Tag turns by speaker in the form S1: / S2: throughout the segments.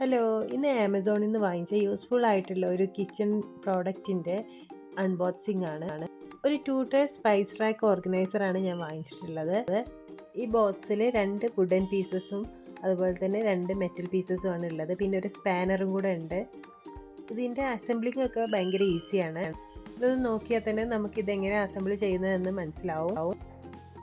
S1: Hello ഇന്ന് ആമസോണിൽ നിന്ന് വാങ്ങിച്ച യൂസ്ഫുൾ ആയിട്ടുള്ള ഒരു കിച്ചൺ പ്രോഡക്റ്റിന്റെ അൺബോക്സിംഗ് ആണ്. ഒരു two tier spice rack organiser ആണ് ഞാൻ വാങ്ങിച്ചിട്ടുള്ളത്. ഈ ബോക്സിൽ രണ്ട് വുഡൻ പീസസും അതുപോലെ തന്നെ രണ്ട് മെറ്റൽ പീസസും ആണ് ഉള്ളത്. പിന്നെ ഒരു സ്പാനറും കൂടെ ഉണ്ട്. ഇതിന്റെ അസംബ്ലിംഗ് ഒക്കെ ഭയങ്കര ഈസിയാണ് ഇതൊന്ന് നോക്കിയാൽ തന്നെ നമുക്ക് എങ്ങനെ അസംബിൾ ചെയ്യുന്നതെന്ന് മനസ്സിലാവും.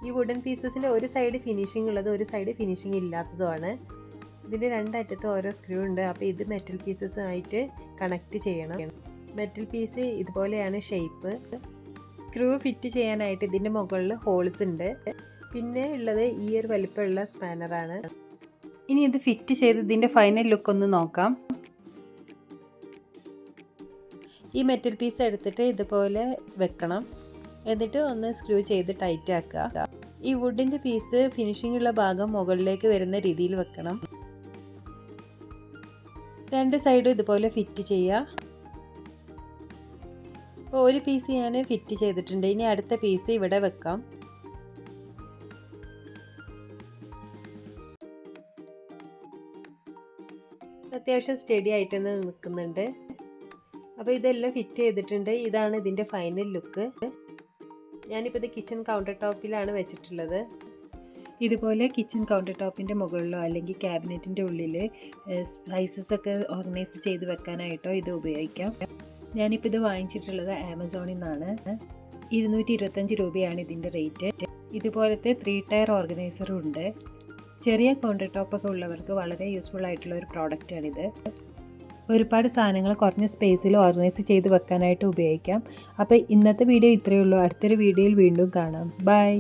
S1: ഈ വുഡൻ പീസസിന്റെ ഒരു സൈഡ് ഫിനിഷിംഗ് ഉള്ളത് ഒരു സൈഡ് ഫിനിഷിംഗ് ഇല്ലാത്തതുമാണ് ഇതിന്റെ രണ്ടറ്റത്ത് ഓരോ സ്ക്രൂ ഉണ്ട്. അപ്പോൾ ഇത് മെറ്റൽ പീസസുമായിട്ട് കണക്റ്റ് ചെയ്യണം. മെറ്റൽ പീസ് ഇതുപോലെയാണ് ഷേപ്പ് സ്ക്രൂ ഫിറ്റ് ചെയ്യാനായിട്ട് ഇതിന്റെ മുകളിൽ ഹോൾസ് ഉണ്ട്. പിന്നെ ഉള്ളത് ഈ ഒരു വലിപ്പമുള്ള സ്പാനറാണ്
S2: ഇനി ഇത് ഫിറ്റ് ചെയ്ത് ഇതിന്റെ ഫൈനൽ ലുക്ക് ഒന്ന് നോക്കാം.
S1: ഈ മെറ്റൽ പീസ് എടുത്തിട്ട് ഇതുപോലെ വെക്കണം. എന്നിട്ട് ഒന്ന് സ്ക്രൂ ചെയ്ത് ടൈറ്റ് ആക്കുക. ഈ വുഡിന്റെ പീസ് ഫിനിഷിംഗ് ഉള്ള ഭാഗം മുകളിലേക്ക് വരുന്ന രീതിയിൽ വെക്കണം. രണ്ട് സൈഡും ഇതുപോലെ ഫിറ്റ് ചെയ്യുക അപ്പോൾ ഒരു പീസ് ഞാൻ ഫിറ്റ് ചെയ്തിട്ടുണ്ട്. ഇനി അടുത്ത പീസ് ഇവിടെ വെക്കാം. അത്യാവശ്യം സ്റ്റഡി ആയിട്ട് തന്നെ നിൽക്കുന്നുണ്ട്. അപ്പോൾ ഇതെല്ലാം ഫിറ്റ് ചെയ്തിട്ടുണ്ട്. ഇതാണ് ഇതിന്റെ ഫൈനൽ ലുക്ക് ഞാനിപ്പോൾ ഇത് കിച്ചൺ കൗണ്ടർ ടോപ്പിലാണ് വെച്ചിട്ടുള്ളത്. ഇതുപോലെ കിച്ചൺ കൗണ്ടർ ടോപ്പിന്റെ മുകളിലോ അല്ലെങ്കിൽ ക്യാബിനറ്റിന്റെ ഉള്ളിൽ സ്പൈസസ് ഒക്കെ ഓർഗനൈസ് ചെയ്ത് വെക്കാനായിട്ടോ ഇത് ഉപയോഗിക്കാം. ഞാനിപ്പോൾ ഇത് വാങ്ങിച്ചിട്ടുള്ളത് ആമസോണിൽ നിന്നാണ്. ഇരുന്നൂറ്റി ഇരുപത്തഞ്ച് രൂപയാണ് ഇതിന്റെ റേറ്റ് ഇതുപോലത്തെ ത്രീ ടയർ ഓർഗനൈസറും ഉണ്ട്. ചെറിയ കൗണ്ടർ ടോപ്പൊക്കെ ഉള്ളവർക്ക് വളരെ യൂസ്ഫുൾ ആയിട്ടുള്ള ഒരു പ്രോഡക്റ്റാണിത് ഒരുപാട് സാധനങ്ങൾ കുറഞ്ഞ സ്പേസിൽ ഓർഗനൈസ് ചെയ്ത് വെക്കാനായിട്ട് ഉപയോഗിക്കാം. അപ്പോൾ ഇന്നത്തെ വീഡിയോ ഇത്രയേ ഉള്ളൂ. അടുത്തൊരു വീഡിയോയിൽ വീണ്ടും കാണാം. ബൈ